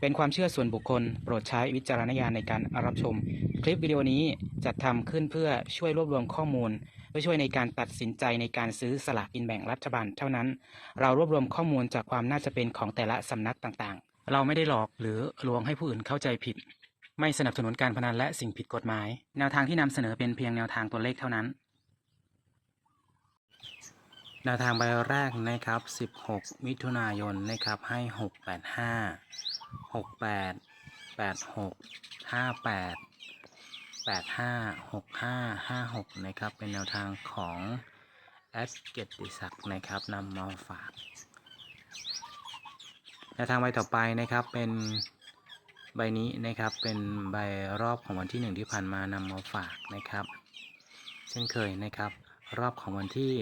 เป็นความเชื่อส่วนบุคคล โปรดใช้วิจารณญาณในการรับชม คลิปวิดีโอนี้จัดทำขึ้นเพื่อช่วยรวบรวมข้อมูล เพื่อช่วยในการตัดสินใจในการซื้อสลากกินแบ่งรัฐบาลเท่านั้น เรารวบรวมข้อมูลจากความน่าจะเป็นของแต่ละสำนักต่างๆ เราไม่ได้หลอกหรือลวงให้ผู้อื่นเข้าใจผิด ไม่สนับสนุนการพนันและสิ่งผิดกฎหมาย แนวทางที่นำเสนอเป็นเพียงแนวทางตัวเลขเท่านั้น แนวทางใบแรกนะครับ 16 มิถุนายนนะครับให้ 685 68 86 58 85 65 56นะครับ เป็นแนวทางของแอดเกยรติศักดิ์นะครับนำมาฝากแนวทางใบต่อไปนะครับเป็นใบนี้นะครับเป็นใบรอบของวันที่หนึ่งที่ผ่านมานำมาฝากนะครับ เช่นเคยนะครับ รอบของวันที่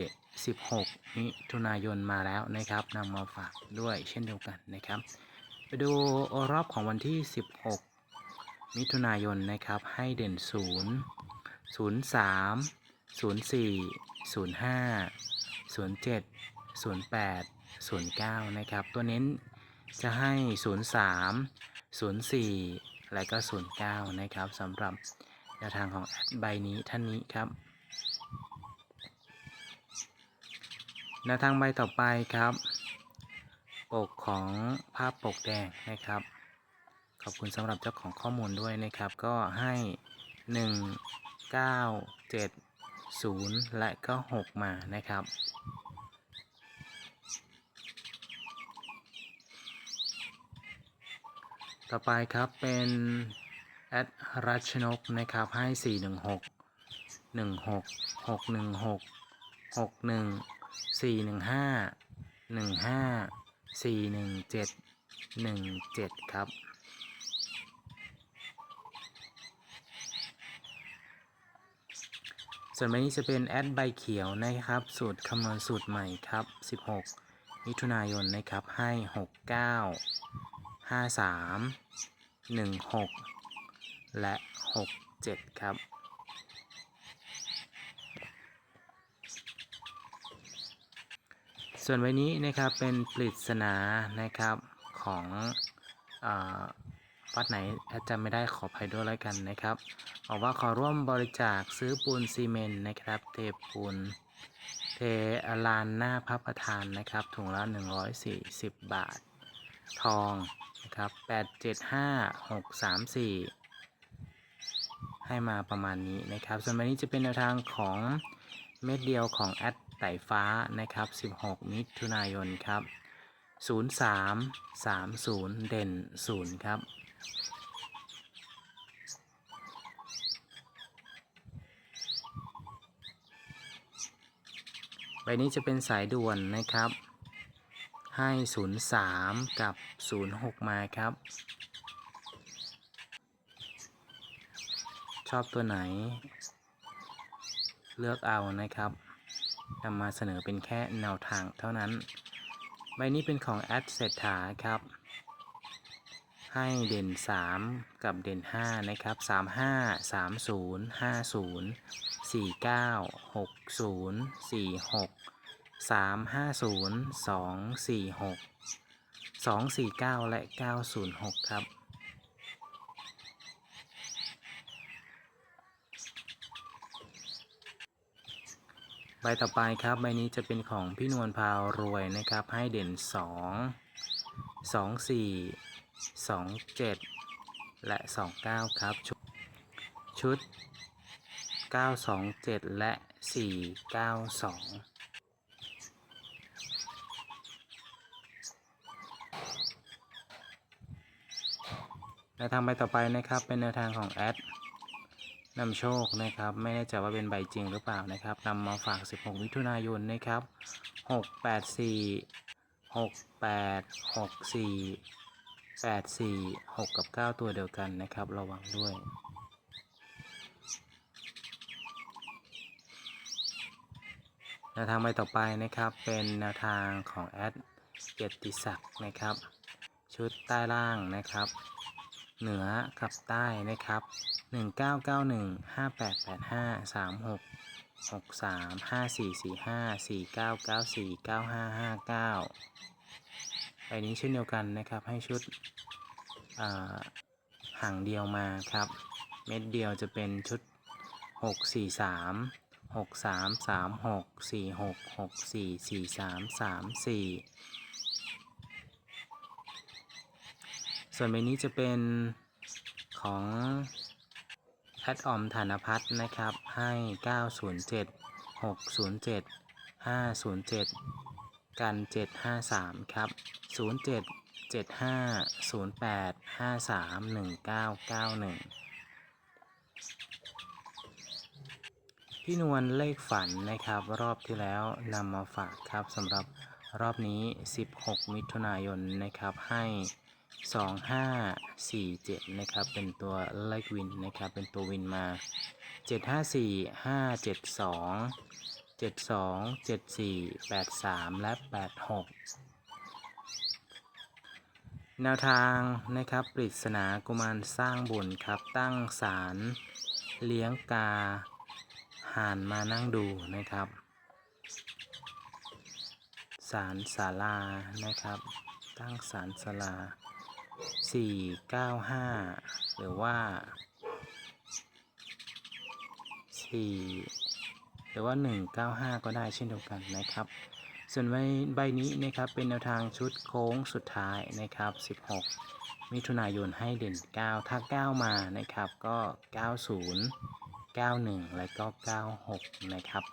16มิถุนายนมาแล้วนะครับนำมาฝากด้วยเช่นเดียวกันนะครับ ไปดูรอบของวันที่ 16 มิถุนายนนะครับ ให้เด่น 0 03 04 05 07 08 09 นะครับ ตัวเน้นจะให้ 03 04 และก็ 09 นะครับสำหรับแนวทางของแอดใบนี้ท่านนี้ครับแนวทางใบต่อไปครับ ปกของภาพปกแดงนะครับ ขอบคุณสำหรับเจ้าของข้อมูลด้วยนะครับ ก็ให้ 1 9 7 0 และก็ 6 มานะครับ ต่อไปครับเป็นแอดรัชนกนะครับให้ 416 16 616 61สี่หนึ่งห้าหนึ่งห้า สี่หนึ่งเจ็ดหนึ่งเจ็ดครับ ส่วนใบนี้จะเป็นแอดใบเขียวนะครับ สูตรคำนวณสูตรใหม่ครับ 16 มิถุนายนนะครับ ให้ 69 53 16 และ 67 ครับ ส่วนใบนี้นะครับเป็นปริศนานะครับของอวัดไหนแอดจำไม่ได้ขออภัยด้วยแล้วกันนะครับบอกว่าขอร่วมบริจาคซื้อปูนซีเมนต์นะครับ เทปูนเทอลานหน้าพระประธานนะครับ ถุงละ 140 บาท ทองนะครับ875634 ให้มาประมาณนี้นะครับ ส่วนใบนี้จะเป็นแนวทางของเม็ดเดียวของแอด ไต่ฟ้านะครับ 16 มิถุนายนครับ 0330 เด่น 0 ครับใบนี้จะเป็นสายด่วนนะครับ ให้ 03 กับ 06 มาครับ ชอบตัวไหน เลือกเอานะครับ นำมาเสนอเป็นแค่แนวทางเท่านั้น ใบนี้เป็นของแอดเศรษฐาครับ ให้เด่น 3 กับเด่น 5 นะครับ 35 30 50 49 60 46 350 246 249 และ 906 ครับ ใบต่อไปครับใบนี้จะเป็นของพี่นวลพาวรวยนะครับ ให้เด่น 2 2 4 2 7 และ 29 ครับ ชุดชุด 927 และ 492แนวทางใบต่อไปนะครับเป็นแนวทางของแอด นำโชคนะครับ ไม่แน่ใจว่าเป็นใบจริงหรือเปล่านะครับนำมาฝาก 16 มิถุนายนนะครับ 684 68 64 84 6 กับ 9 ตัวเดียวกันนะครับ ระวังด้วยแนวทางใบต่อไปนะครับเป็นแนวทางของแอดเกียรติศักดิ์นะครับ ชุดใต้ล่างนะครับ เหนือกับใต้นะครับ 1991 5885 36 63 5445 4994 9559ใบนี้เช่นเดียวกันนะครับให้ชุดอ่างเดียวมาครับ เม็ดเดียวจะเป็นชุด 6 4 3 6 3 3 6 4 6 6 4 4 3 3 4ส่วนใบนี้จะเป็นของ ดออมธนพัฒน์นะครับ ให้ 907 607 507 กัน 753 ครับ 07 75 08 53 1991 พี่นวลเลขฝันนะครับ รอบที่แล้วนำมาฝากครับสำหรับรอบนี้ 16 มิถุนายนนะครับให้ 2547 นะครับ เป็นตัวเลขวินนะครับ เป็นตัววินมา 754 572 72 74 83 และ 86 แนวทางนะครับ ปริศนากุมารสร้างบุญครับ ตั้งศาลเลี้ยงกาห่านมานั่งดูนะครับศาลศาลานะครับ ตั้งศาลศาลา 495 หรือว่า 4 หรือว่า 195 ก็ได้เช่นเดียวกันนะครับ ส่วนใบใบนี้นะครับเป็นแนวทางชุดโค้งสุดท้ายนะครับ 16 มิถุนายนให้เด่น 9 ถ้า 9 มานะครับก็ 90 91 และก็ 96 นะครับ